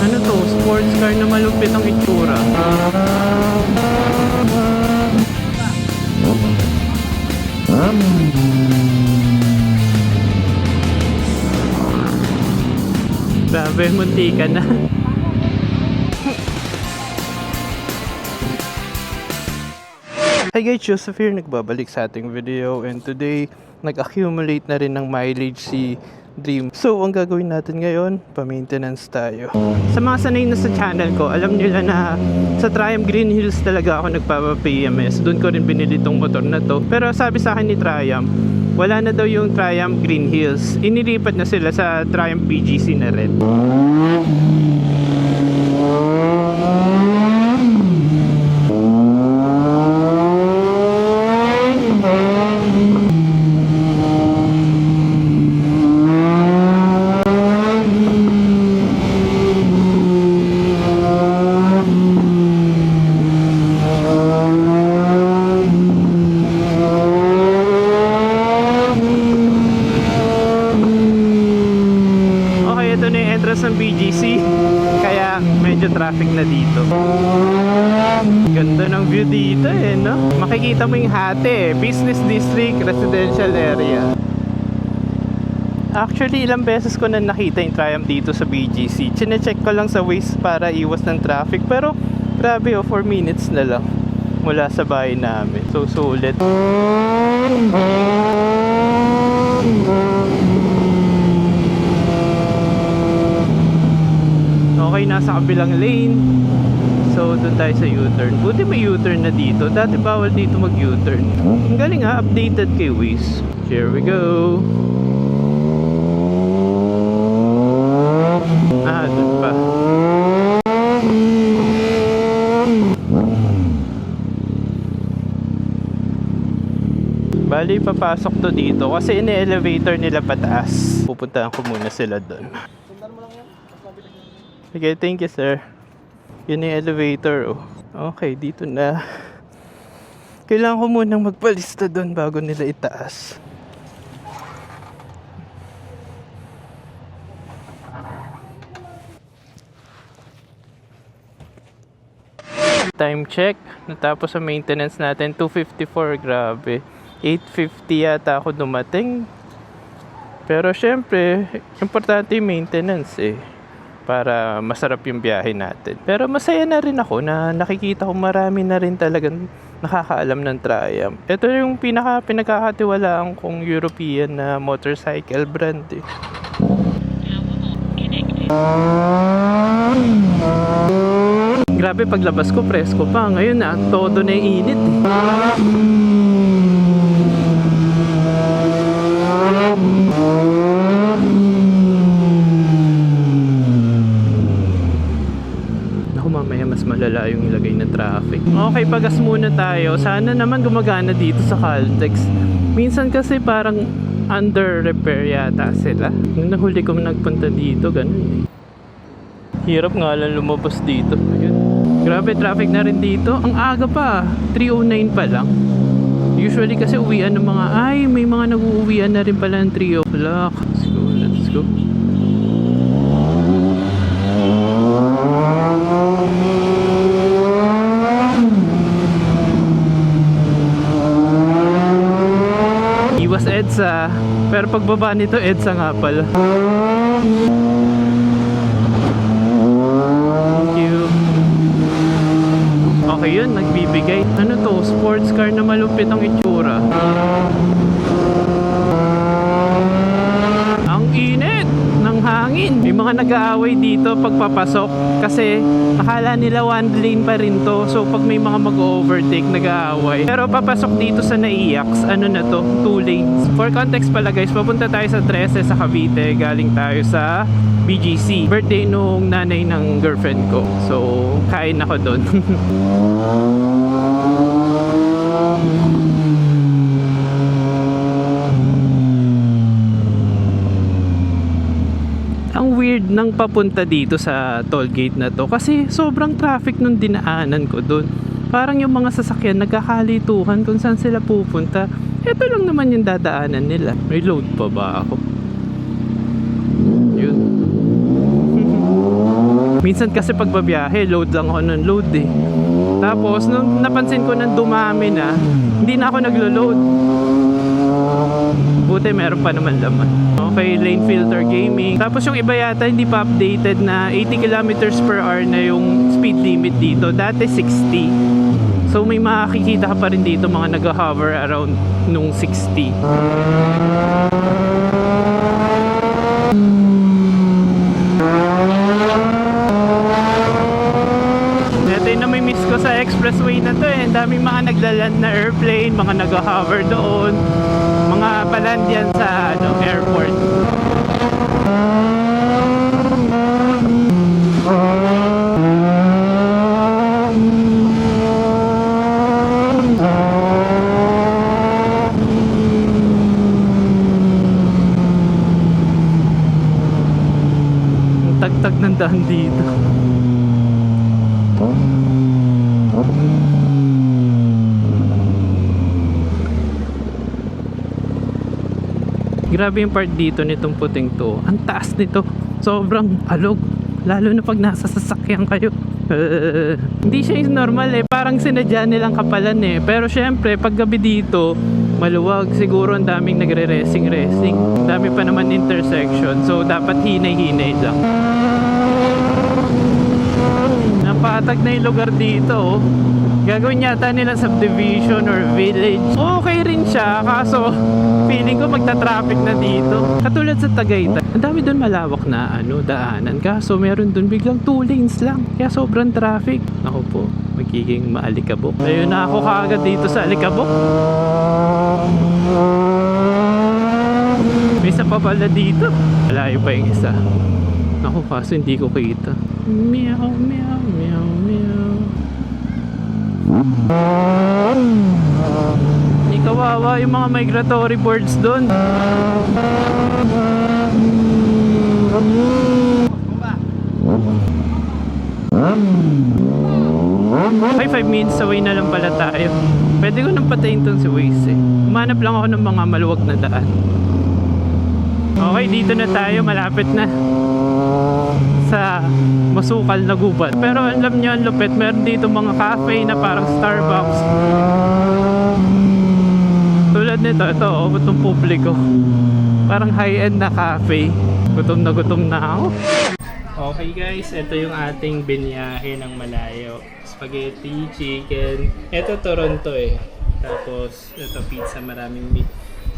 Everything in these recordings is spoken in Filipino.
Ano to? Sports car na malupit ang itsura. Grabe, munti ka na. Hi guys, Joseph here, nagbabalik sa ating video and today nag-accumulate na rin ng mileage si Dream. So, ang gagawin natin ngayon, pa-maintenance tayo. Sa mga sanay na sa channel ko, alam nila na sa Triumph Green Hills talaga ako nagpapa-PMS. Doon ko rin binili tong motor na to. Pero sabi sa akin ni Triumph, wala na daw yung Triumph Green Hills. Inilipat na sila sa Triumph BGC na rin. Okay, ito na yung entrance ng BGC. Kaya medyo traffic na dito. Ganda ng view dito eh, no? Makikita mo yung hati eh. Business district, residential area. Actually, ilang beses ko na nakita yung Triumph dito sa BGC. Chine-check ko lang sa Waze para iwas ng traffic. Pero, grabe oh, 4 minutes na lang mula sa bahay namin. So, sulit. Okay, nasa kabilang lane. So, doon tayo sa U-turn. Buti may U-turn na dito. Dati bawal dito mag-U-turn. Ang galing ha, updated kay Waze. Here we go. Ah, doon pa. Bali, papasok to dito kasi ini-elevator nila pataas. Pupuntahan ko muna sila doon. Okay, thank you sir. Yun yung elevator oh. Okay, dito na. Kailangan ko munang magpalista doon bago nila itaas. Time check. Natapos ang maintenance natin. 254, grabe. 850 yata ako dumating. Pero syempre, importante yung maintenance eh. Para masarap yung biyahe natin. Pero masaya na rin ako na nakikita ko marami na rin talagang nakakaalam ng Triumph. Ito yung pinaka pinagkakatiwalaan kong European na motorcycle brand eh. Grabe paglabas ko presko pa. Ngayon na todo na init eh. Malala yung ilagay na traffic. Okay, pagas muna tayo. Sana naman gumagana dito sa Caltex. Minsan kasi parang under repair yata sila. Nung nahuli ko nagpunta dito, ganun eh. Hirap nga lang lumabas dito. Ayun. Grabe, traffic na rin dito. Ang aga pa. 3.09 pa lang. Usually kasi uwian ng mga, ay, may mga nag-uuwian na rin pala ng 3 o'clock. Let's go, let's go. Iwas EDSA. Pero pagbaba nito, EDSA nga pala. Thank you. Okay yun, nagbibigay. Ano to? Sports car na malupit ang itsura. Ang init ng hangin. May mga nag-aaway dito pagpapasok kasi akala nila one lane pa rin to. So pag may mga mag-overtake, nag-aaway. Pero papasok dito sa Naiax, ano na to? Two lanes. For context pala guys, papunta tayo sa 13 sa Cavite. Galing tayo sa BGC. Birthday nung nanay ng girlfriend ko. So, kain ako doon. ang weird ng papunta dito sa toll gate na to kasi sobrang traffic nung dinaanan ko doon. Parang yung mga sasakyan nagkakalituhan kung saan sila pupunta. Ito lang naman yung dadaanan nila. May load pa ba ako? Yun. Minsan kasi pagbabiyahe, load lang ako ng load eh. Tapos, nung napansin ko nang dumami na, hindi na ako naglo-load. Buti meron pa naman laman. Okay, lane filter gaming. Tapos yung iba yata hindi pa updated na 80 kilometers per hour na yung speed limit dito. Dati 60. So may makikita ka pa rin dito mga nag-hover around nung 60. Ito yung nami-miss ko sa expressway na to eh. Ang daming mga naglaland na airplane, mga nag-hover doon, paland yan sa ano, airport. Tagtag ng daan dito. Grabe yung part dito nitong puting to. Ang taas nito. Sobrang alog. Lalo na pag nasa sasakyan kayo. Hindi siya yung normal eh. Parang sinadya nilang kapalan eh. Pero syempre, pag gabi dito, maluwag. Siguro ang daming nagre-racing-racing. Dami pa naman intersection. So, dapat hinay-hinay lang. Napatag na yung lugar dito oh. Gagawin yata nila subdivision or village. Okay rin siya, kaso feeling ko magta-traffic na dito. Katulad sa Tagaytay, ang dami doon malawak na ano, daanan. Kaso meron doon biglang two lanes lang. Kaya sobrang traffic. Ako po, magiging maalikabok. Ayun na ako kaagad dito sa alikabok. May isa pa pala dito. Malayo pa yung isa. Ako kaso hindi ko kita. Meow, meow, meow, meow. Hindi kawawa yung mga migratory birds doon. Ay, 5 minutes away na lang pala tayo. Pwede ko nang patayin tong si Waze eh. Umanap lang ako ng mga maluwag na daan. Okay, dito na tayo. Malapit na sa masukal na gubat. Pero alam nyo, ang lupit, meron dito mga cafe na parang Starbucks. Tulad nito, ito, oh, itong publiko. Parang high-end na cafe. Gutom na gutom na ako. Okay guys, ito yung ating binyahe ng malayo. Spaghetti, chicken. Ito Toronto eh. Tapos, ito pizza, maraming meat.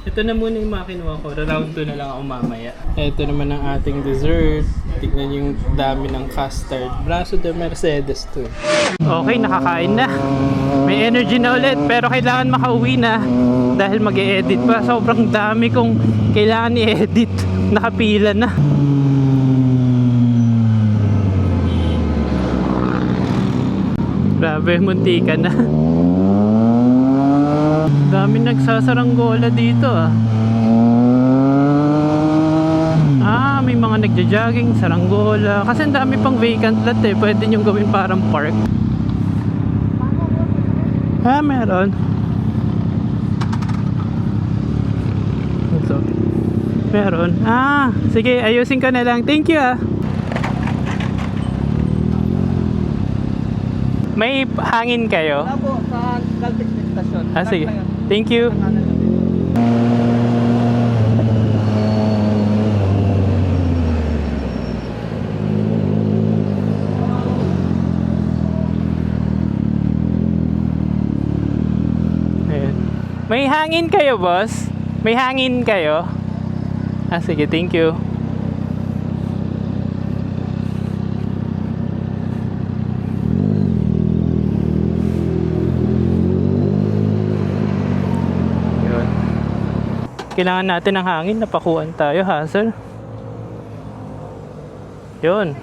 Ito na muna yung mga kinuha ko. Round 2 na lang ako mamaya. Ito naman ang ating dessert. Tignan yung dami ng custard. Braso de Mercedes to. Okay, nakakain na. May energy na ulit. Pero kailangan makauwi na. Dahil mag edit pa. Sobrang dami kong kailangan i-edit. Nakapila na. Grabe, munti ka na. Dami nagsasaranggola dito ah. Ah, may mga nagja-jogging, saranggola. Kasi ang dami pang vacant lot eh. Pwede nyo gawin parang park. Ah, meron. Ito. Meron. Ah, sige, ayusin ko na lang. Thank you ah. May hangin kayo? Wala po, sa Caltex Station. Ah, sige. Thank you. Ayan. May hangin kayo, boss? May hangin kayo? Ah, sige, thank you. Kailangan natin ng hangin, napakuan tayo, ha, sir? Yun.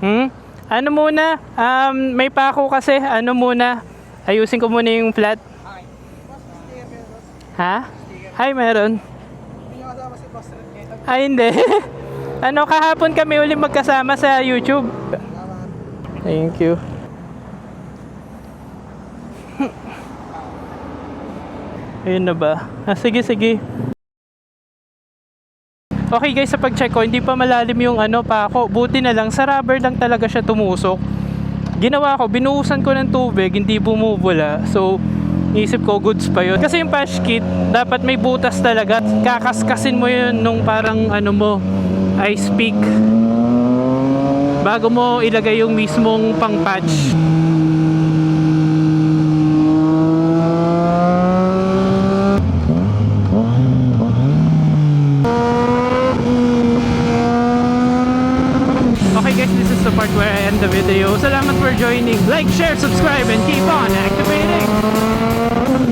Hmm? Ano muna? Um, may pako kasi. Ano muna? Ayusin ko muna yung flat. Ha? Ay, meron. Ay, hindi. ano, kahapon kami uli magkasama sa YouTube. Thank you. Ayun na ba? Ah, sige, sige. Okay guys, sa pag-check ko, hindi pa malalim yung ano pa ako. Buti na lang, sa rubber lang talaga siya tumusok. Ginawa ko, binuhusan ko ng tubig, hindi bumubula. So, isip ko, goods pa yun. Kasi yung patch kit, dapat may butas talaga. Kakaskasin mo yun nung parang ano mo, ice pick. Bago mo ilagay yung mismong pang patch. Video. Salamat for joining. Like, share, subscribe, and keep on activating.